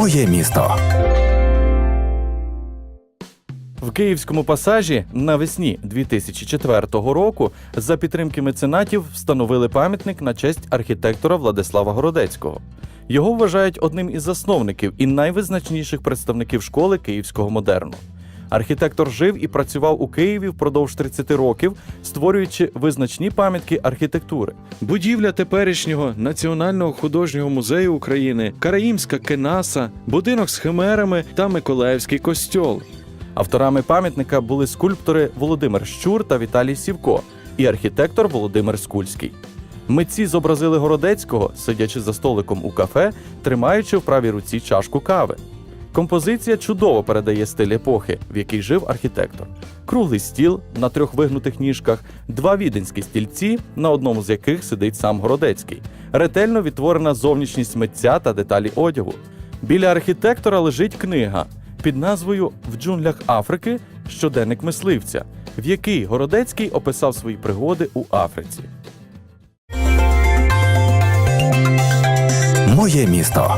Моє місто. В київському пасажі навесні 2004 року за підтримки меценатів встановили пам'ятник на честь архітектора Владислава Городецького. Його вважають одним із засновників і найвизначніших представників школи київського модерну. Архітектор жив і працював у Києві впродовж 30 років, створюючи визначні пам'ятки архітектури. Будівля теперішнього Національного художнього музею України, Караїмська кенаса, будинок з химерами та Миколаївський костьол. Авторами пам'ятника були скульптори Володимир Щур та Віталій Сівко і архітектор Володимир Скульський. Митці зобразили Городецького, сидячи за столиком у кафе, тримаючи в правій руці чашку кави. Композиція чудово передає стиль епохи, в якій жив архітектор. Круглий стіл на трьох вигнутих ніжках, два віденські стільці, на одному з яких сидить сам Городецький, ретельно відтворена зовнішність митця та деталі одягу. Біля архітектора лежить книга під назвою В джунглях Африки щоденник мисливця, в якій Городецький описав свої пригоди у Африці. Моє місто.